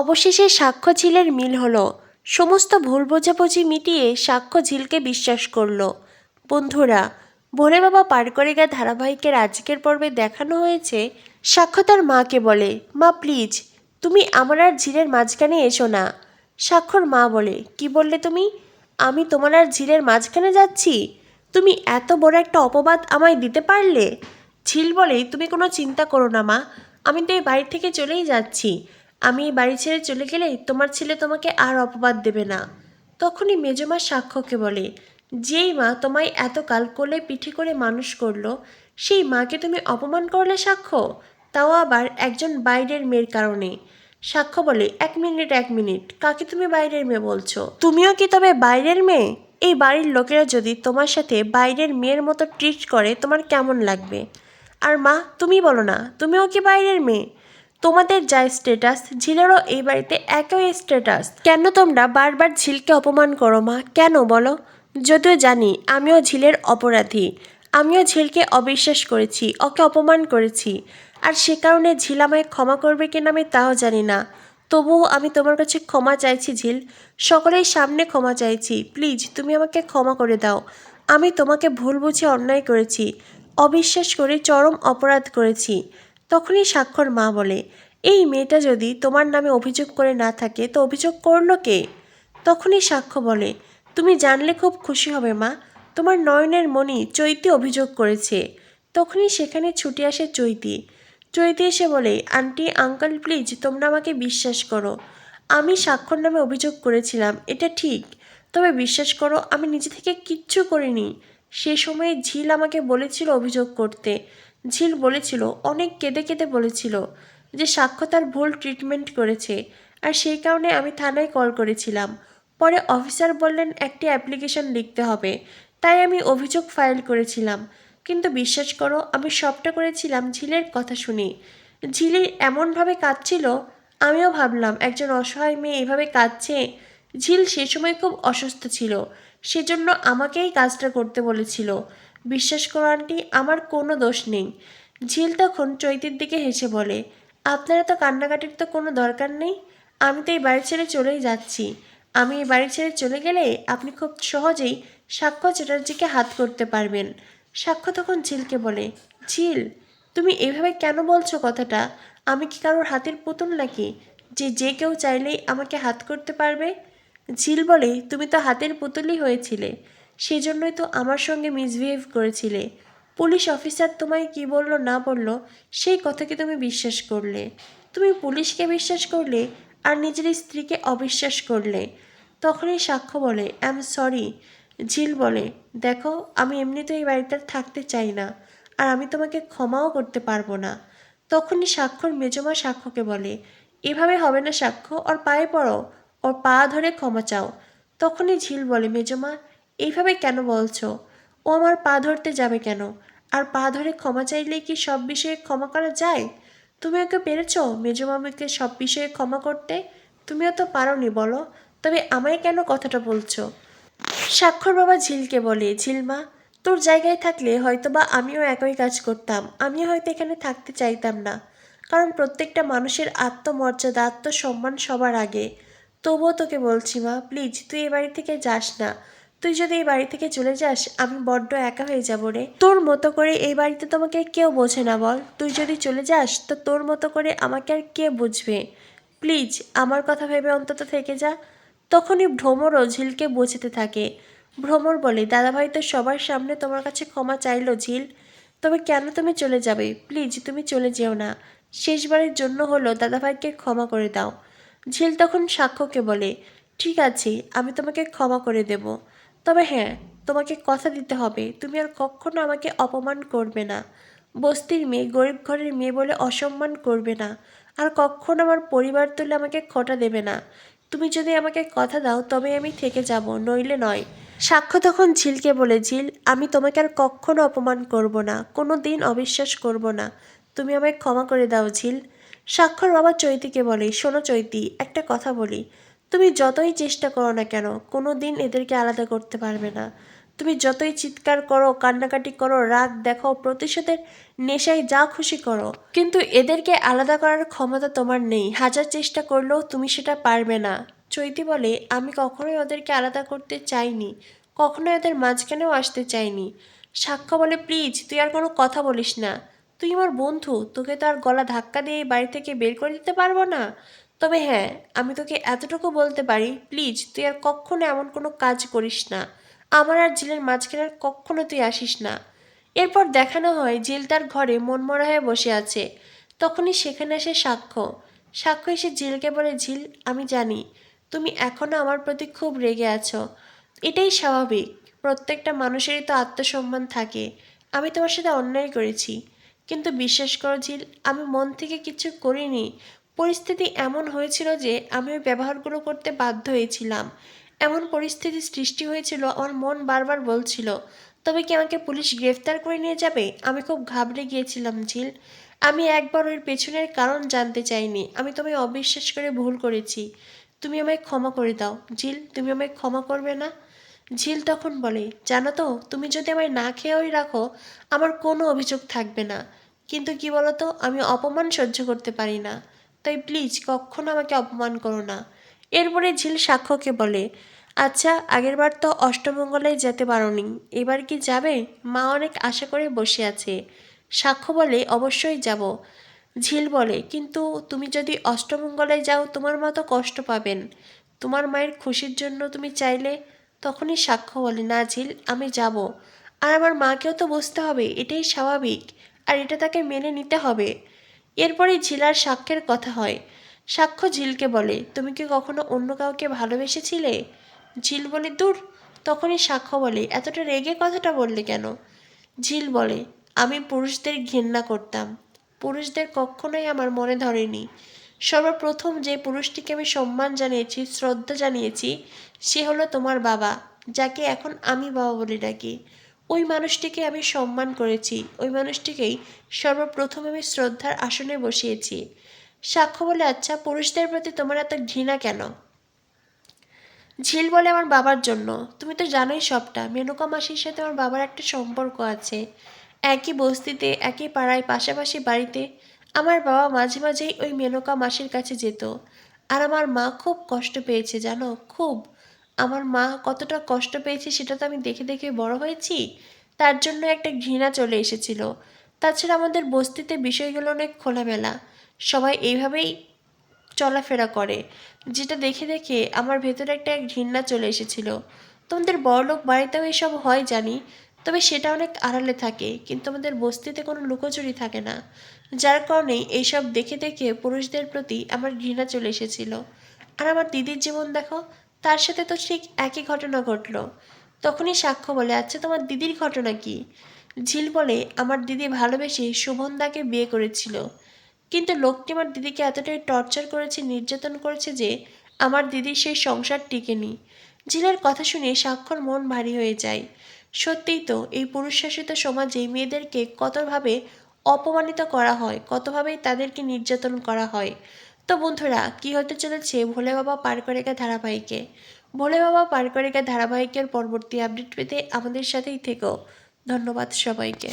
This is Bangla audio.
অবশেষে সাক্ষ্য ঝিলের মিল হলো। সমস্ত ভুল বোঝাবুঝি মিটিয়ে সাক্ষ্য ঝিলকে বিশ্বাস করল। বন্ধুরা, ভোরে বাবা পার করে গা ধারাবাহিকের আজকের পর্বে দেখানো হয়েছে, সাক্ষ্য তার মাকে বলে, মা, প্লিজ, তুমি আমার আর ঝিলের মাঝখানে এসো না। সাক্ষর মা বলে, কি বললে তুমি? আমি তোমার আর ঝিলের মাঝখানে যাচ্ছি? তুমি এত বড় একটা অপবাদ আমায় দিতে পারলে? ঝিল বলে, তুমি কোনো চিন্তা করো না মা, আমি তো এই বাড়ি থেকে চলেই যাচ্ছি। আমি বাড়ি ছেড়ে চলে গেলে তোমার ছেলে তোমাকে আর অপবাদ দেবে না। তখনই মেজমা সাক্ষ্যকে বলে, যেই মা তোমায় এতকাল কোলে পিঠে করে মানুষ করল, সেই মাকে তুমি অপমান করলে সাক্ষ্য? তাও আবার একজন বাইরের মেয়ের কারণে। সাক্ষ্য বলে, এক মিনিট এক মিনিট, কাকে তুমি বাইরের মেয়ে বলছো? তুমিও কি তবে বাইরের মেয়ে? এই বাড়ির লোকেরা যদি তোমার সাথে বাইরের মেয়ের মতো ট্রিট করে, তোমার কেমন লাগবে? আর মা, তুমি বলো না, তুমিও কি বাইরের মেয়ে? তোমাদের যা স্ট্যাটাস ঝিলেরও এই বাড়িতে একই স্ট্যাটাস কেন তোমরা বারবার ঝিলকে অপমান করো মা? কেন বলো? যদিও জানি, আমিও ঝিলের অপরাধী। আমিও ঝিলকে অবিশ্বাস করেছি, ওকে অপমান করেছি। আর সে কারণে ঝিল আমায় ক্ষমা করবে কিনা আমি তাও জানি না। তবুও আমি তোমার কাছে ক্ষমা চাইছি ঝিল। সকলের সামনে ক্ষমা চাইছি। প্লিজ, তুমি আমাকে ক্ষমা করে দাও। আমি তোমাকে ভুল বুঝে অন্যায় করেছি। অবিশ্বাস করে চরম অপরাধ করেছি। তখনই স্বাক্ষর মা বলে, এই মেয়েটা যদি তোমার নামে অভিযোগ করে না থাকে, তো অভিযোগ করল কে? তখনই সাক্ষ্য বলে, তুমি জানলে খুব খুশি হবে মা, তোমার নয়নের মণি চৈতি অভিযোগ করেছে। তখনই সেখানে ছুটে আসে চৈতি। চৈতি এসে বলে, আন্টি, আঙ্কেল, প্লিজ, তোমরা আমাকে বিশ্বাস করো। আমি স্বাক্ষর নামে অভিযোগ করেছিলাম, এটা ঠিক। তবে বিশ্বাস করো, আমি নিজে থেকে কিচ্ছু করিনি। সে সময়ে ঝিল আমাকে বলেছিল অভিযোগ করতে। ঝিল বলেছিল, অনেক কেঁদে কেঁদে বলেছিল যে সাক্ষ্য তার ভুল ট্রিটমেন্ট করেছে আর সেই কারণে আমি থানায় কল করেছিলাম। পরে অফিসার বললেন, একটি অ্যাপ্লিকেশন লিখতে হবে। তাই আমি অভিযোগ ফাইল করেছিলাম। কিন্তু বিশ্বাস করো, আমি সবটা করেছিলাম ঝিলের কথা শুনি। ঝিলি এমনভাবে কাঁদছিল, আমিও ভাবলাম, একজন অসহায় মেয়ে এভাবে কাঁদছে? ঝিল সে সময় খুব অসুস্থ ছিল, সেজন্য আমাকেই কাজটা করতে বলেছিল। বিশ্বাস করো, আন্টি, আমার কোনো দোষ নেই। ঝিল তখন চৈতির দিকে হেসে বলে, আপনারা তো কান্নাকাটির তো কোনো দরকার নেই? আমি তো এই বাড়ি ছেড়ে চলেই যাচ্ছি। আমি এই বাড়ি ছেড়ে চলে গেলে আপনি খুব সহজেই সাক্ষ্য চ্যাটার্জিকে হাত করতে পারবেন। সাক্ষ্য তখন ঝিলকে বলে, ঝিল, তুমি এভাবে কেন বলছো কথাটা? আমি কি কারোর হাতের পুতুল নাকি, যে যে কেউ চাইলেই আমাকে হাত করতে পারবে? ঝিল বলে, তুমি তো হাতের পুতুলই হয়েছিলে। সেজন্যই তো আমার সঙ্গে মিসবিহেভ করেছিলে। পুলিশ অফিসার তোমায় কি বলল, না বলল, সেই কথাকে তুমি বিশ্বাস করলে? তুমি পুলিশকে বিশ্বাস করলে আর নিজের স্ত্রীকে অবিশ্বাস করলে। তখনই সাক্ষ্য বলে আই এম সরি ঝিল বলে, দেখো, আমি এমনিতে এই বাড়িতে থাকতে চাই না আর আমি তোমাকে ক্ষমাও করতে পারব না। তখনই স্বাক্ষর মেজমা সাক্ষ্যকে বলে, এভাবে হবে না সাক্ষ্য, ওর পায়ে পড়ো, ওর পা ধরে ক্ষমা চাও। তখনই ঝিল বলে, মেজমা এইভাবে কেন বলছো? ও আমার পা ধরতে যাবে কেন? আর পা ধরে ক্ষমা চাইলে কি সব বিষয়ে ক্ষমা করা যায়? তুমি ওকে পেরেছ মেজমামিকে সব বিষয়ে ক্ষমা করতে? তুমিও তো পারোনি, বলো। তবে আমায় কেন কথাটা বলছো? স্বাক্ষর বাবা ঝিলকে বলে, ঝিলমা, তোর জায়গায় থাকলে হয়তো বা আমিও একই কাজ করতাম। আমিও হয়তো এখানে থাকতে চাইতাম না। কারণ প্রত্যেকটা মানুষের আত্মমর্যাদা, আত্মসম্মান সবার আগে। তবুও তোকে বলছি মা, প্লিজ, তুই এ বাড়ি থেকে যাস না। তুই যদি এই বাড়ি থেকে চলে যাস, আমি বড্ড একা হয়ে যাব রে। তোর মতো করে এই বাড়িতে তোমাকে কেউ বোঝে না বল। তুই যদি চলে যাস, তো তোর মতো করে আমাকে আর কে বুঝবে? প্লিজ, আমার কথা ভেবে অন্তত থেকে যা। তখনই ভ্রমরও ঝিলকে বোঝাতে থাকে। ভ্রমর বলে, দাদাভাই তো সবার সামনে তোমার কাছে ক্ষমা চাইলো ঝিল তবে কেন তুমি চলে যাবে? প্লিজ, তুমি চলে যেও না। শেষবারের জন্য হলো দাদাভাইকে ক্ষমা করে দাও। ঝিল তখন সাক্ষ্যকে বলে, ঠিক আছে, আমি তোমাকে ক্ষমা করে দেব। তবে হ্যাঁ তোমাকে কথা দিতে হবে। তুমি আর কখনো আমাকে অপমান করবে না। বস্তির মেয়ে, গরিব ঘরের মেয়ে বলে অসম্মান করবে না। আর কখনো আমার পরিবার তুলে আমাকে খোটা দেবে না। তুমি যদি আমাকে কথা দাও, তবে আমি থেকে যাব, নইলে নয়। সাক্ষ্য তখন ঝিলকে বলে, ঝিল, আমি তোমাকে আর কখনো অপমান করব না। কোনো দিন অবিশ্বাস করব না। তুমি আমায় ক্ষমা করে দাও, ঝিল। সাক্ষর বাবা চৈতিকে বলে, শোনো চৈতি, একটা কথা বলি। তুমি যতই চেষ্টা করো না কেন কোনো দিন এদেরকে আলাদা করতে পারবে না। তুমি যতই চিৎকার করো, কান্নাকাটি করো, রাগ দেখো, প্রতিশোধের নেশায় যা খুশি করো, কিন্তু এদেরকে আলাদা করার ক্ষমতা তোমার নেই। হাজার চেষ্টা করলেও তুমি সেটা পারবে না। চৈতি বলে, আমি কখনোই ওদেরকে আলাদা করতে চাইনি, কখনোই ওদের মাঝখানেও আসতে চাইনি। সাক্ষ্য বলে, প্লিজ, তুই আর কোনো কথা বলিস না। তুই আমার বন্ধু, তোকে তো আর গলা ধাক্কা দিয়ে বাড়ি থেকে বের করে দিতে পারব না। তবে হ্যাঁ আমি তোকে এতটুকু বলতে পারি, প্লিজ তুই আর কখনো এমন কোনো কাজ করিস না। আমার আর জিলের মাঝখানে আর কখনো তুই আসিস না। এরপর দেখানো হয় জিল তার ঘরে মনমরা হয়ে বসে আছে। তখনই সেখানে আসে সাক্ষ্য। সাক্ষ্য এসে ঝিলকে বলে, ঝিল, আমি জানি, তুমি এখনও আমার প্রতি খুব রেগে আছো। এটাই স্বাভাবিক। প্রত্যেকটা মানুষেরই তো আত্মসম্মান থাকে। আমি তোমার সাথে অন্যায় করেছি। কিন্তু বিশ্বাস করো ঝিল, আমি মন থেকে কিছু করিনি। পরিস্থিতি এমন হয়েছিল যে আমি ওই ব্যবহারগুলো করতে বাধ্য হয়েছিলাম। এমন পরিস্থিতি সৃষ্টি হয়েছিল, আমার মন বারবার বলছিল, তবে কি আমাকে পুলিশ গ্রেফতার করে নিয়ে যাবে? আমি খুব ঘাবড়ে গিয়েছিলাম, ঝিল। আমি একবার ওর পেছনের কারণ জানতে চাইনি। আমি তোমায় অবিশ্বাস করে ভুল করেছি। তুমি আমায় ক্ষমা করে দাও। ঝিল, তুমি আমায় ক্ষমা করবে না? ঝিল তখন বলে, জানো তো, তুমি যদি আমায় না খেয়েই রাখো, আমার কোনো অভিযোগ থাকবে না। কিন্তু কি বলতো, আমি অপমান সহ্য করতে পারি না। তাই প্লিজ কখনো আমাকে অপমান করো না। এরপরে ঝিল সাক্ষ্যকে বলে আচ্ছা আগেরবার তো অষ্টমঙ্গলায় যেতে পারোনি, এবার কি যাবে? মা অনেক আশা করে বসে আছে। সাক্ষ্য বলে, অবশ্যই যাব। ঝিল বলে, কিন্তু তুমি যদি অষ্টমঙ্গলায় যাও, তোমার মা তো কষ্ট পাবেন। তোমার মায়ের খুশির জন্য তুমি চাইলে তখনই সাক্ষ্য বলে, না ঝিল, আমি যাব। আর আমার মাকেও তো বুঝতে হবে, এটাই স্বাভাবিক। আর এটা তাকে মেনে নিতে হবে। এরপরে ঝিলার সাক্ষ্যের কথা হয়। সাক্ষ্য ঝিলকে বলে, তুমি কি কখনো অন্য কাউকে ভালোবেসেছিলে? ঝিল বলে দূর। তখনই সাক্ষ্য বলে, এতটা রেগে কথাটা বললে কেন? ঝিল বলে, আমি পুরুষদের ঘেন্না করতাম। পুরুষদের কখনোই আমার মনে ধরেনি। সর্বপ্রথম যে পুরুষটিকে আমি সম্মান জানিয়েছি, শ্রদ্ধা জানিয়েছি, সে হলো তোমার বাবা, যাকে এখন আমি বাবা বলে ডাকি। ওই মানুষটিকে আমি সম্মান করেছি। ওই মানুষটিকেই সর্বপ্রথম আমি শ্রদ্ধার আসনে বসিয়েছি। সাক্ষ্য বলে আচ্ছা পুরুষদের প্রতি তোমার এত ঘৃণা কেন? ঝিল বলে, আমার বাবার জন্য। তুমি তো জানোই সবটা। মেনকা মাসির সাথে আমার বাবার একটা সম্পর্ক আছে। একই বস্তিতে, একই পাড়ায়, পাশাপাশি বাড়িতে। আমার বাবা মাঝে মাঝেই ওই মেনকা মাসির কাছে যেত। আর আমার মা খুব কষ্ট পেয়েছে, জানো? খুব। আমার মা কতটা কষ্ট পেয়েছে সেটা তো আমি দেখে দেখে বড় হয়েছি। তার জন্য একটা ঘৃণা চলে এসেছিল। তাছাড়া আমাদের বস্তিতে বিষয়গুলো অনেক খোলামেলা। সবাই এইভাবেই চলাফেরা করে। যেটা দেখে দেখে আমার ভেতরে একটা ঘৃণা চলে এসেছিল। তোমাদের বড়লোক বাড়িতেও এসব হয় জানি, তবে সেটা অনেক আড়ালে থাকে, কিন্তু আমাদের বস্তিতে কোনো লুকোচুরি থাকে না। যার কারণে এইসব দেখে দেখে পুরুষদের প্রতি আমার ঘৃণা চলে এসেছিল। আর আমার দিদির জীবন দেখো তার সাথে তো ঠিক একই ঘটনা ঘটলো। তখনই সাক্ষ্য বলে আচ্ছা তোমার দিদির ঘটনা কি? ঝিল বলে, আমার দিদি ভালোবেসে শোভনদাকে বিয়ে করেছিল। কিন্তু লোকটি আমার দিদিকে এতটাই টর্চার করেছে, নির্যাতন করেছে যে আমার দিদির সেই সংসার টিকেনি। ঝিলের কথা শুনে সাক্ষর মন ভারী হয়ে যায়। সত্যিই তো, এই পুরুষ শাসিত সমাজে মেয়েদেরকে কতভাবে অপমানিত করা হয়, কতভাবেই তাদেরকে নির্যাতন করা হয়। তো বন্ধুরা, কি হতে চলেছে? ভোলে বাবা পার করে গা ধারাবাহিকে। ভোলে বাবা পার করে গা ধারাবাহিকের পরবর্তী আপডেট পেতে আমাদের সাথেই থেকো। ধন্যবাদ সবাইকে।